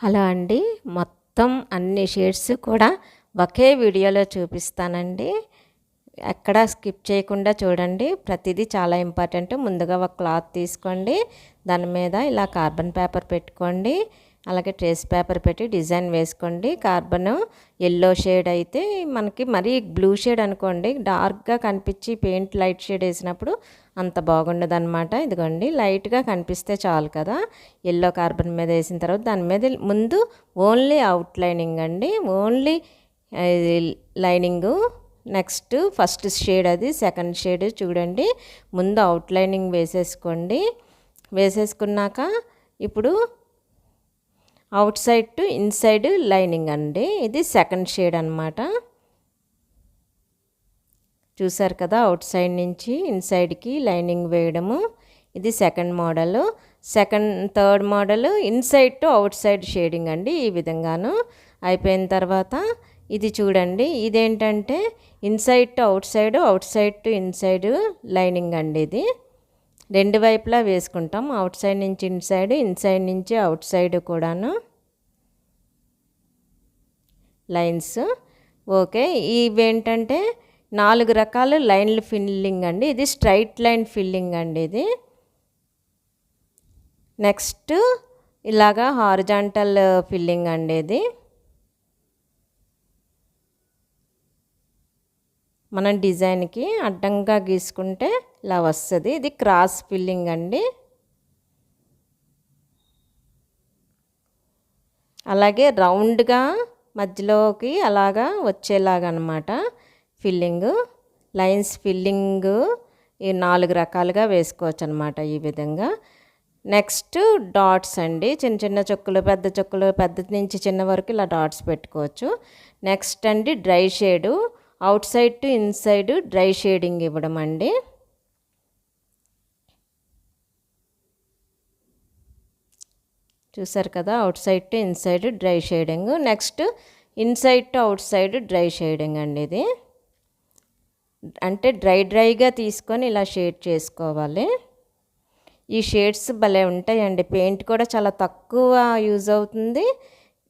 Hello అండి. మొత్తం అన్ని షేడ్స్ కూడా ఒకే వీడియోలో చూపిస్తానండి. ఎక్కడ స్కిప్ చేయకుండా చూడండి. ప్రతిదీ చాలా ఇంపార్టెంట్. ముందుగా ఒక క్లాత్ తీసుకోండి. దాని మీద ఇలా కార్బన్ పేపర్ పెట్టుకోండి. అలాగే ట్రేస్ పేపర్ పెట్టి డిజైన్ వేసుకోండి. కార్బన్ ఎల్లో షేడ్ అయితే మనకి మరీ బ్లూ షేడ్ అనుకోండి డార్క్గా కనిపించి పెయింట్ లైట్ షేడ్ వేసినప్పుడు అంత బాగుండదు అనమాట ఇదిగోండి లైట్గా కనిపిస్తే చాలు కదా. ఎల్లో కార్బన్ మీద వేసిన తర్వాత దాని మీద ముందు ఓన్లీ అవుట్ లైనింగ్ అండి. Only lining next first shade అది సెకండ్ షేడ్ చూడండి. ముందు అవుట్ లైనింగ్ వేసేసుకోండి. వేసేసుకున్నాక ఇప్పుడు outside to inside lining అండి. ఇది సెకండ్ షేడ్ అనమాట చూసారు కదా అవుట్ సైడ్ నుంచి ఇన్సైడ్కి లైనింగ్ వేయడము. ఇది second model. Second third model inside to outside shading అండి ఈ విధంగాను. అయిపోయిన తర్వాత ఇది చూడండి ఇదేంటంటే inside to outside outside to inside lining అండి ఇది. రెండు వైపులా వేసుకుంటాం. అవుట్ సైడ్ నుంచి ఇన్సైడ్ ఇన్సైడ్ నుంచి అవుట్ సైడ్ కూడాను లైన్స్. ఓకే ఇవేంటంటే నాలుగు రకాల లైన్లు ఫిల్లింగ్ అండి. ఇది స్ట్రైట్ లైన్ ఫిల్లింగ్ అండి ఇది. నెక్స్ట్ ఇలాగా హారిజాంటల్ ఫిల్లింగ్ అండి ఇది. మనం డిజైన్కి అడ్డంగా గీసుకుంటే ఇలా వస్తుంది. ఇది క్రాస్ ఫిల్లింగ్ అండి. అలాగే రౌండ్గా మధ్యలోకి అలాగా వచ్చేలాగా అనమాట ఫిల్లింగ్. లైన్స్ ఫిల్లింగ్ ఈ నాలుగు రకాలుగా వేసుకోవచ్చు అనమాట ఈ విధంగా. నెక్స్ట్ డాట్స్ అండి. చిన్న చిన్న చుక్కలు పెద్ద చుక్కలు పెద్ద నుంచి చిన్న వరకు ఇలా డాట్స్ పెట్టుకోవచ్చు. నెక్స్ట్ అండి dry shade. Outside to inside dry shading ఇవ్వడం అండి చూసారు కదా outside to inside dry shading. Next inside to outside dry shading అండి ఇది. అంటే డ్రై డ్రైగా తీసుకొని ఇలా షేడ్ చేసుకోవాలి. ఈ షేడ్స్ భలే ఉంటాయండి. పెయింట్ కూడా చాలా తక్కువ యూజ్ అవుతుంది.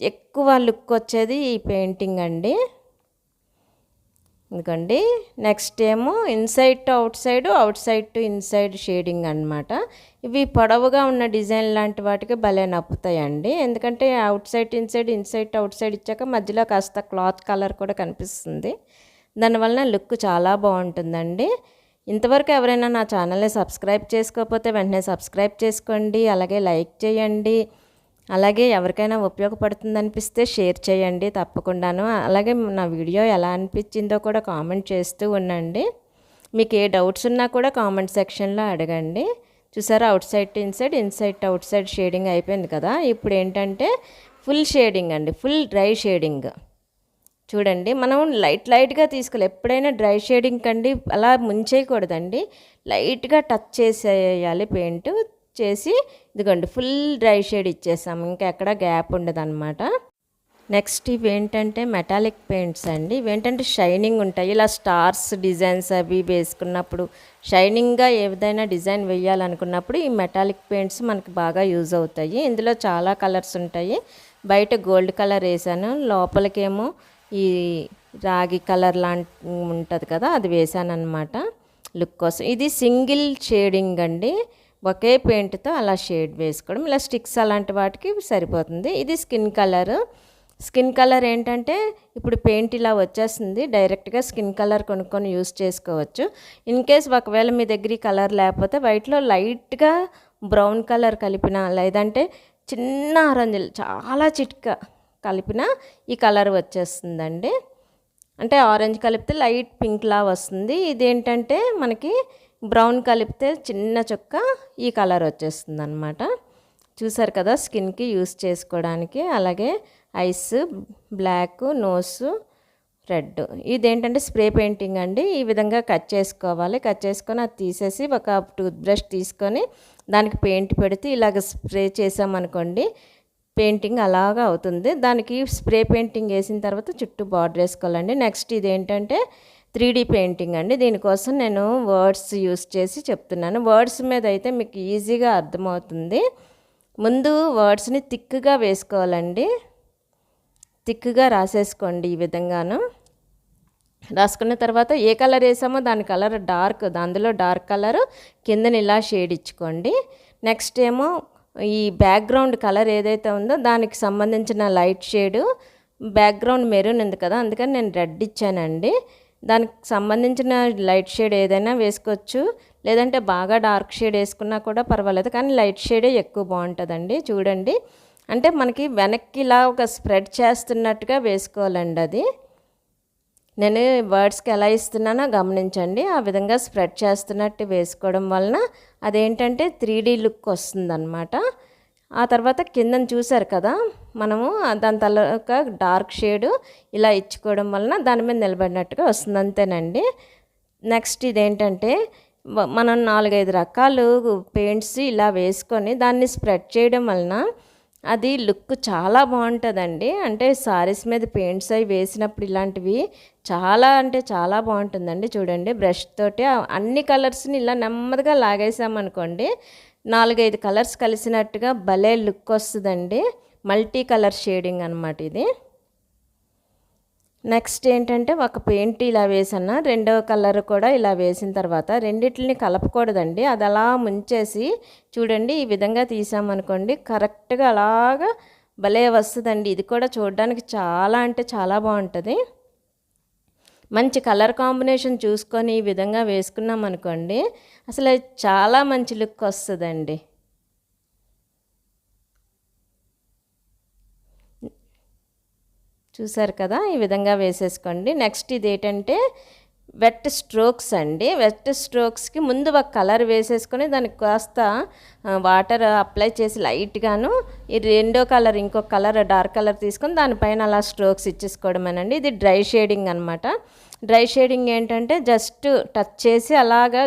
ఎక్కువ లుక్ వచ్చేది ఈ పెయింటింగ్ అండి. ఎందుకండి నెక్స్ట్ ఏమో inside to outside outside to inside shading అనమాట ఇవి పొడవుగా ఉన్న డిజైన్ లాంటి వాటికి భలే నప్పుతాయండి. ఎందుకంటే outside inside inside to outside ఇచ్చాక మధ్యలో కాస్త క్లాత్ కలర్ కూడా కనిపిస్తుంది. దానివలన లుక్ చాలా బాగుంటుందండి. ఇంతవరకు ఎవరైనా నా ఛానల్ని సబ్స్క్రైబ్ చేసుకోకపోతే వెంటనే సబ్స్క్రైబ్ చేసుకోండి. అలాగే లైక్ చేయండి. అలాగే ఎవరికైనా ఉపయోగపడుతుంది అనిపిస్తే షేర్ చేయండి తప్పకుండాను. అలాగే నా వీడియో ఎలా అనిపించిందో కూడా కామెంట్ చేస్తూ ఉండండి. మీకు ఏ డౌట్స్ ఉన్నా కూడా కామెంట్ సెక్షన్లో అడగండి. చూసారా outside to inside inside to outside shading అయిపోయింది కదా. ఇప్పుడు ఏంటంటే ఫుల్ షేడింగ్ అండి ఫుల్ డ్రై షేడింగ్. చూడండి మనం లైట్ లైట్గా తీసుకోవాలి. ఎప్పుడైనా డ్రై షేడింగ్ కండి అలా ముంచేయకూడదండి. లైట్గా టచ్ చేసేయాలి పెయింట్ చేసి ఇదిగోండి ఫుల్ డ్రై షేడ్ ఇచ్చేసాము. ఇంకా ఎక్కడ గ్యాప్ ఉండదన్నమాట. నెక్స్ట్ ఇవి ఏంటంటే మెటాలిక్ పెయింట్స్ అండి. ఇవేంటంటే షైనింగ్ ఉంటాయి. ఇలా స్టార్స్ డిజైన్స్ అవి వేసుకున్నప్పుడు షైనింగ్గా ఏదైనా డిజైన్ వేయాలనుకున్నప్పుడు ఈ మెటాలిక్ పెయింట్స్ మనకి బాగా యూజ్ అవుతాయి. ఇందులో చాలా కలర్స్ ఉంటాయి. బయట గోల్డ్ కలర్ వేసాను. లోపలికేమో ఈ రాగి కలర్ లాంటి ఉంటుంది కదా అది వేసాను అనమాట లుక్ కోసం. ఇది సింగిల్ షేడింగ్ అండి. ఒకే పెయింట్తో అలా షేడ్ వేసుకోవడం ఇలా స్టిక్స్ అలాంటి వాటికి సరిపోతుంది. ఇది స్కిన్ కలర్. స్కిన్ కలర్ ఏంటంటే ఇప్పుడు పెయింట్ ఇలా వచ్చేస్తుంది డైరెక్ట్గా స్కిన్ కలర్ కొనుక్కొని యూస్ చేసుకోవచ్చు. ఇన్ కేస్ ఒకవేళ మీ దగ్గర కలర్ లేకపోతే వైట్లో లైట్గా బ్రౌన్ కలర్ కలిపిన లేదంటే చిన్న ఆరెంజ్ చాలా చిట్క కలిపిన ఈ కలర్ వచ్చేస్తుందండి. అంటే ఆరెంజ్ కలిపితే లైట్ పింక్లా వస్తుంది. ఇదేంటంటే మనకి బ్రౌన్ కలిపితే చిన్న చుక్క ఈ కలర్ వచ్చేస్తుంది అనమాట చూసారు కదా స్కిన్కి యూస్ చేసుకోవడానికి. అలాగే ఐస్ బ్లాక్ నోస్ రెడ్. ఇదేంటంటే స్ప్రే పెయింటింగ్ అండి. ఈ విధంగా కట్ చేసుకోవాలి. కట్ చేసుకొని అది తీసేసి ఒక టూత్ బ్రష్ తీసుకొని దానికి పెయింట్ పెడితే ఇలాగ స్ప్రే చేసామనుకోండి పెయింటింగ్ అలాగా అవుతుంది. దానికి స్ప్రే పెయింటింగ్ వేసిన తర్వాత చుట్టూ బార్డర్ వేసుకోవాలండి. నెక్స్ట్ ఇదేంటంటే త్రీ డీ పెయింటింగ్ అండి. దీనికోసం నేను వర్డ్స్ యూస్ చేసి చెప్తున్నాను. వర్డ్స్ మీద అయితే మీకు ఈజీగా అర్థమవుతుంది. ముందు వర్డ్స్ని థిక్గా వేసుకోవాలండి. థిక్గా రాసేసుకోండి ఈ విధంగాను. రాసుకున్న తర్వాత ఏ కలర్ వేసామో దాని కలర్ డార్క్ అందులో డార్క్ కలర్ కిందని ఇలా షేడ్ ఇచ్చుకోండి. నెక్స్ట్ ఏమో ఈ బ్యాక్గ్రౌండ్ కలర్ ఏదైతే ఉందో దానికి సంబంధించిన లైట్ షేడు బ్యాక్గ్రౌండ్ మెరూన్ ఉంది కదా అందుకని నేను రెడ్ ఇచ్చానండి. దానికి సంబంధించిన లైట్ షేడ్ ఏదైనా వేసుకోవచ్చు. లేదంటే బాగా డార్క్ షేడ్ వేసుకున్నా కూడా పర్వాలేదు కానీ లైట్ షేడే ఎక్కువ బాగుంటుందండి చూడండి. అంటే మనకి వెనక్కి ఇలా ఒక స్ప్రెడ్ చేస్తున్నట్టుగా వేసుకోవాలండి అది. నేను వర్డ్స్కి ఎలా ఇస్తున్నానో గమనించండి. ఆ విధంగా స్ప్రెడ్ చేస్తున్నట్టు వేసుకోవడం వలన అదేంటంటే త్రీ డీ లుక్ వస్తుందన్నమాట. ఆ తర్వాత కిందన చూసారు కదా మనము దాని తలక డార్క్ షేడు ఇలా ఇచ్చుకోవడం వలన దాని మీద నిలబడినట్టుగా వస్తుంది అంతేనండి. నెక్స్ట్ ఇదేంటంటే మనం నాలుగైదు రకాలు పెయింట్స్ ఇలా వేసుకొని దాన్ని స్ప్రెడ్ చేయడం వలన అది లుక్ చాలా బాగుంటుందండి. అంటే సారీస్ మీద పెయింట్స్ అవి వేసినప్పుడు ఇలాంటివి చాలా అంటే చాలా బాగుంటుందండి. చూడండి బ్రష్ తోటి అన్ని కలర్స్ని ఇలా నెమ్మదిగా లాగేసామనుకోండి నాలుగైదు కలర్స్ కలిసినట్టుగా భలే లుక్ వస్తుందండి. మల్టీ కలర్ షేడింగ్ అనమాట ఇది. నెక్స్ట్ ఏంటంటే ఒక పెయింట్ ఇలా వేసాను రెండవ కలర్ కూడా ఇలా వేసిన తర్వాత రెండిటిని కలపకూడదండి. అది అలా ముంచేసి చూడండి ఈ విధంగా తీసామనుకోండి కరెక్ట్గా అలాగా భలే వస్తుందండి. ఇది కూడా చూడడానికి చాలా అంటే చాలా బాగుంటుంది. మంచి కలర్ కాంబినేషన్ చూసుకొని ఈ విధంగా వేసుకున్నాం అనుకోండి అసలు చాలా మంచి లుక్ వస్తుందండి. చూసారు కదా ఈ విధంగా వేసేసుకోండి. నెక్స్ట్ ఇది ఏంటంటే వెట్ స్ట్రోక్స్ అండి వెట్ స్ట్రోక్స్కి ముందు ఒక కలర్ వేసేసుకొని దానికి కాస్త వాటర్ అప్లై చేసి లైట్గాను ఈ రెండో కలర్ ఇంకొక కలర్ డార్క్ కలర్ తీసుకొని దానిపైన అలా స్ట్రోక్స్ ఇచ్చేసుకోవడమేనండి. ఇది డ్రై షేడింగ్ అనమాట డ్రై షేడింగ్ ఏంటంటే జస్ట్ టచ్ చేసి అలాగా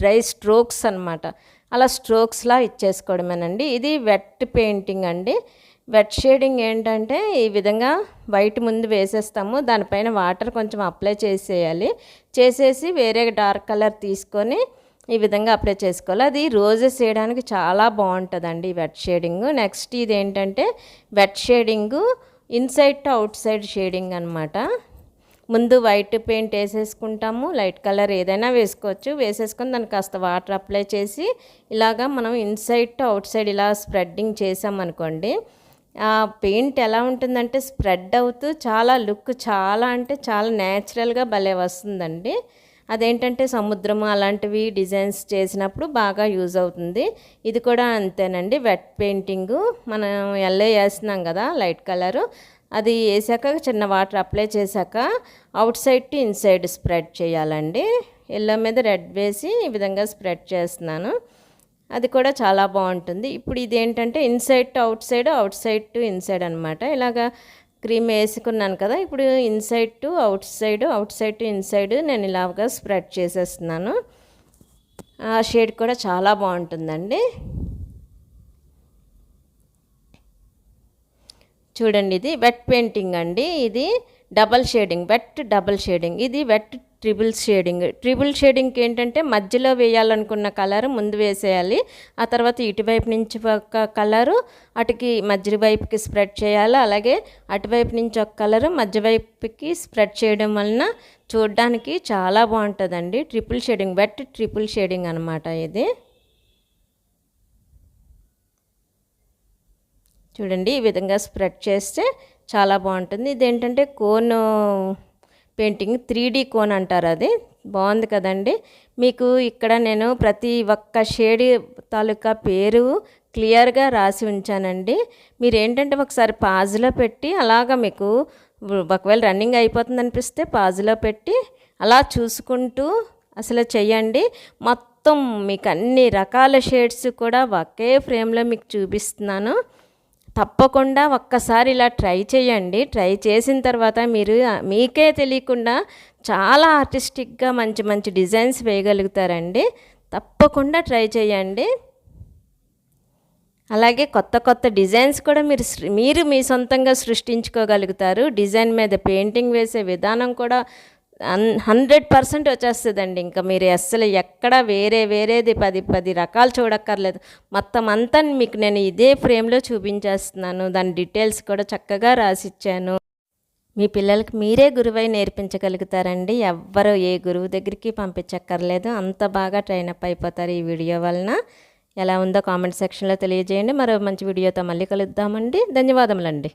డ్రై స్ట్రోక్స్ అనమాట అలా స్ట్రోక్స్లా ఇచ్చేసుకోవడమేనండి. ఇది వెట్ పెయింటింగ్ అండి. వెట్ షేడింగ్ ఏంటంటే ఈ విధంగా వైట్ ముందు వేసేస్తాము. దానిపైన వాటర్ కొంచెం అప్లై చేసేయాలి. చేసేసి వేరే డార్క్ కలర్ తీసుకొని ఈ విధంగా అప్లై చేసుకోవాలి. అది రోజెస్ వేయడానికి చాలా బాగుంటుందండి ఈ వెట్ షేడింగ్ నెక్స్ట్ ఇది ఏంటంటే wet shading inside to outside shading అనమాట ముందు వైట్ పెయింట్ వేసేసుకుంటాము. లైట్ కలర్ ఏదైనా వేసుకోవచ్చు. వేసేసుకొని దానికి కాస్త వాటర్ అప్లై చేసి ఇలాగా మనం ఇన్సైడ్ టు అవుట్ సైడ్ ఇలా స్ప్రెడ్డింగ్ చేసామనుకోండి అనుకోండి పెయింట్ ఎలా ఉంటుందంటే స్ప్రెడ్ అవుతూ చాలా లుక్ చాలా అంటే చాలా న్యాచురల్గా భలే వస్తుందండి. అదేంటంటే సముద్రము అలాంటివి డిజైన్స్ చేసినప్పుడు బాగా యూజ్ అవుతుంది. ఇది కూడా అంతేనండి. వెట్ పెయింటింగు మనం ఎల్లో వేస్తున్నాం కదా లైట్ కలరు. అది వేసాక చిన్న వాటర్ అప్లై చేశాక outside to inside spread చేయాలండి. ఎల్లో మీద రెడ్ వేసి ఈ విధంగా స్ప్రెడ్ చేస్తున్నాను. అది కూడా చాలా బాగుంటుంది. ఇప్పుడు ఇది ఏంటంటే inside to outside outside to inside అనమాట ఇలాగా క్రీమ్ వేసుకున్నాను కదా ఇప్పుడు inside to outside outside to inside నేను ఇలాగా స్ప్రెడ్ చేసేస్తున్నాను. ఆ షేడ్ కూడా చాలా బాగుంటుందండి. చూడండి ఇది వెట్ పెయింటింగ్ అండి. ఇది double shading wet double shading ఇది వెట్ ట్రిపుల్ షేడింగ్. ట్రిపుల్ షేడింగ్కి ఏంటంటే మధ్యలో వేయాలనుకున్న కలర్ ముందు వేసేయాలి. ఆ తర్వాత ఇటువైపు నుంచి ఒక కలరు అటుకి మధ్య వైపుకి స్ప్రెడ్ చేయాలి. అలాగే అటువైపు నుంచి ఒక కలరు మధ్య వైపుకి స్ప్రెడ్ చేయడం వలన చూడడానికి చాలా బాగుంటుందండి. Triple shading wet triple shading అనమాట ఇది. చూడండి ఈ విధంగా స్ప్రెడ్ చేస్తే చాలా బాగుంటుంది. ఇదేంటంటే cone painting three D cone అంటారు అది. బాగుంది కదండి. మీకు ఇక్కడ నేను ప్రతి ఒక్క షేడ్ తాలూకా పేరు క్లియర్గా రాసి ఉంచానండి. మీరు ఏంటంటే ఒకసారి పాజ్లో పెట్టి అలాగా మీకు ఒకవేళ రన్నింగ్ అయిపోతుంది అనిపిస్తే పాజ్లో పెట్టి అలా చూసుకుంటూ అసలు చేయండి మొత్తం మీకు అన్ని రకాల షేడ్స్ కూడా ఒకే ఫ్రేమ్లో మీకు చూపిస్తున్నాను. తప్పకుండా ఒక్కసారి ఇలా ట్రై చేయండి. ట్రై చేసిన తర్వాత మీరు మీకే తెలియకుండా చాలా ఆర్టిస్టిక్గా మంచి మంచి డిజైన్స్ వేయగలుగుతారండి. తప్పకుండా ట్రై చేయండి. అలాగే కొత్త కొత్త డిజైన్స్ కూడా మీరు మీరు మీ సొంతంగా సృష్టించుకోగలుగుతారు. డిజైన్ మీద పెయింటింగ్ వేసే విధానం కూడా హండ్రెడ్ పర్సెంట్ వచ్చేస్తుందండి. ఇంకా మీరు అస్సలు ఎక్కడ వేరే వేరేది పది పది రకాలు చూడక్కర్లేదు. మొత్తం అంతా మీకు నేను ఇదే ఫ్రేమ్లో చూపించేస్తున్నాను. దాని డీటెయిల్స్ కూడా చక్కగా రాసిచ్చాను. మీ పిల్లలకి మీరే గురువై నేర్పించగలుగుతారండి. ఎవ్వరు ఏ గురువు దగ్గరికి పంపించక్కర్లేదు. అంత బాగా ట్రైనప్ అయిపోతారు ఈ వీడియో వలన. ఎలా ఉందో కామెంట్ సెక్షన్లో తెలియజేయండి. మరో మంచి వీడియోతో మళ్ళీ కలుద్దామండి. ధన్యవాదములండి.